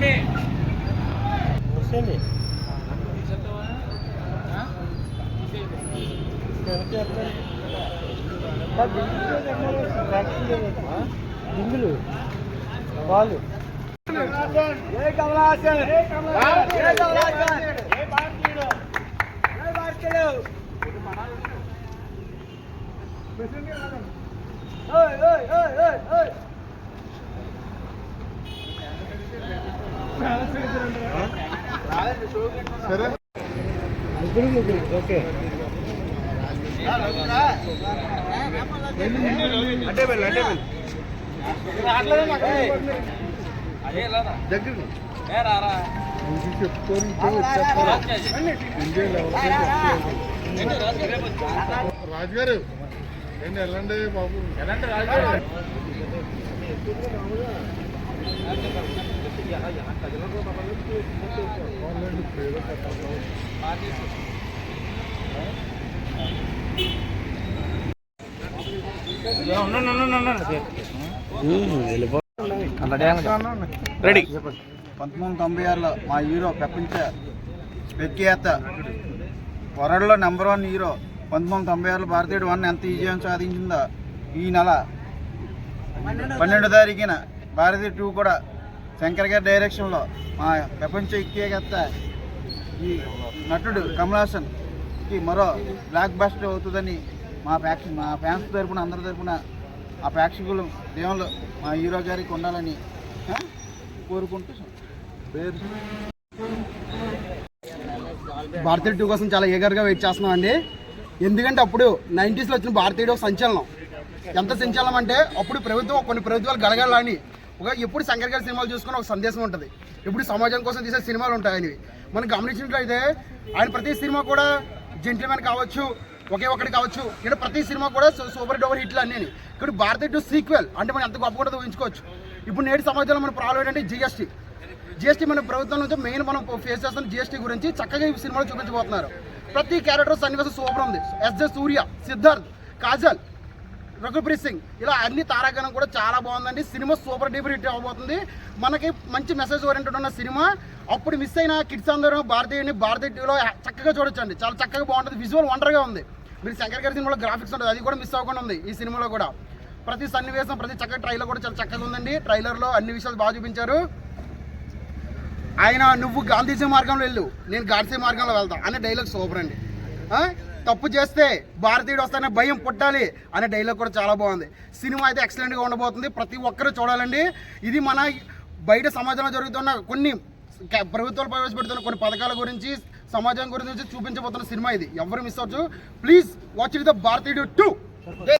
చెప్పండి బిందులు వాళ్ళు ఏ కమలాసన్ ఏ కమలాసన్ ఏ భారతీయుడు ఏ భారతీయుడు ఓయ్ ఓయ్ ఓయ్ ఓయ్ ఓయ్ ముగ్గురు ముగ్గురు ఓకే అంటే వెళ్ళి అంటే వెళ్ళి దగ్గర చెప్పుకొని రాజుగారు ఏంటి వెళ్ళండి బాబు. వాళ్ళండి రాజుగారు. రెడీ పంతొమ్మిది వందల తొంభై ఆరులో మా హీరో ప్రపంచ ప్రఖ్యాత వరల్డ్లో నెంబర్ వన్ హీరో పంతొమ్మిది వందల తొంభై ఆరులో భారతీయుడు వన్ ఎంత విజయం సాధించిందో ఈ నెల పన్నెండో తారీఖున భారతీయ టూ కూడా శంకర్ గారి డైరెక్షన్లో మా ప్రపంచ విఖ్యాత ఈ నటుడు కమల్ హాసన్కి మరో బ్లాక్ బస్టర్ అవుతుందని మా ప్రేక్ష మా ఫ్యాన్స్ తరపున అందరి తరపున ఆ ప్రేక్షకులు దేవుళ్ళు మా హీరో గారికి ఉండాలని కోరుకుంటూ భారతీయ టూ కోసం చాలా ఏగర్గా వెయిట్ చేస్తున్నాం అండి. ఎందుకంటే అప్పుడు నైంటీస్లో వచ్చిన భారతీయుడు సంచలనం. ఎంత సంచలనం అంటే అప్పుడు ప్రభుత్వం కొన్ని ప్రభుత్వాలు గలగలని ఒక ఎప్పుడు శంకర్ గారి సినిమాలు చూసుకుని ఒక సందేశం ఉంటుంది. ఎప్పుడు సమాజం కోసం తీసే సినిమాలు ఉంటాయి ఆయనవి. మనం గమనించినట్లయితే ఆయన ప్రతి సినిమా కూడా జెంటిల్మెన్ కావచ్చు ఒకే ఒకటి కావచ్చు ఇక్కడ ప్రతి సినిమా కూడా సూపర్ డూపర్ హిట్లు అన్నీ ఇక్కడ భారత టు సీక్వెల్ అంటే మనం ఎంత గొప్ప కూడా ఊహించుకోవచ్చు. ఇప్పుడు నేటి సమాజంలో మన ప్రాబ్లం ఏంటంటే జిఎస్టీ జిఎస్టీ మన ప్రభుత్వం నుంచి మెయిన్ మనం ఫేస్ చేస్తున్న జిఎస్టీ గురించి చక్కగా ఈ చూపించబోతున్నారు. ప్రతి క్యారెక్టర్ సన్నివేశం సూపర్ ఉంది. S J Surya Siddharth Kajal Raghupreet Singh. ఇలా అన్ని తారాగణం కూడా చాలా బాగుందండి. సినిమా సూపర్ డీపర్ హిట్ అవబోతుంది మనకి మంచి మెసేజ్ ఓరియంటెడ్ ఉన్న సినిమా. అప్పుడు మిస్ అయిన కిడ్స్ అందరూ భారతీయుని భారతీయ టీవీలో చక్కగా చూడొచ్చండి. చాలా చక్కగా బాగుంటుంది. విజువల్ వండర్గా ఉంది. మీరు శంకర్ గారి సినిమాలో గ్రాఫిక్స్ ఉంటుంది. అది కూడా మిస్ అవ్వకుండా ఉంది ఈ సినిమాలో కూడా. ప్రతి సన్నివేశం ప్రతి చక్కగా ట్రైలర్ కూడా చాలా చక్కగా ఉందండి. ట్రైలర్లో అన్ని విషయాలు బాగా చూపించారు. ఆయన నువ్వు గాంధీజీ మార్గంలో వెళ్ళు. నేను గాడ్సీ మార్గంలో వెళ్తా అనే డైలాగ్ సూపర్ అండి. తప్పు చేస్తే భారతీయుడు వస్తానే భయం పుట్టాలి అనే డైలాగ్ కూడా చాలా బాగుంది. సినిమా అయితే ఎక్సలెంట్గా ఉండబోతుంది. ప్రతి ఒక్కరూ చూడాలండి. ఇది మన బయట సమాజంలో జరుగుతున్న కొన్ని ప్రభుత్వాలు ప్రవేశపెడుతున్న కొన్ని పథకాల గురించి సమాజం గురించి చూపించబోతున్న సినిమా ఇది. ఎవరు మిస్ అవ్వచ్చు please watch it the Bharateeyudu two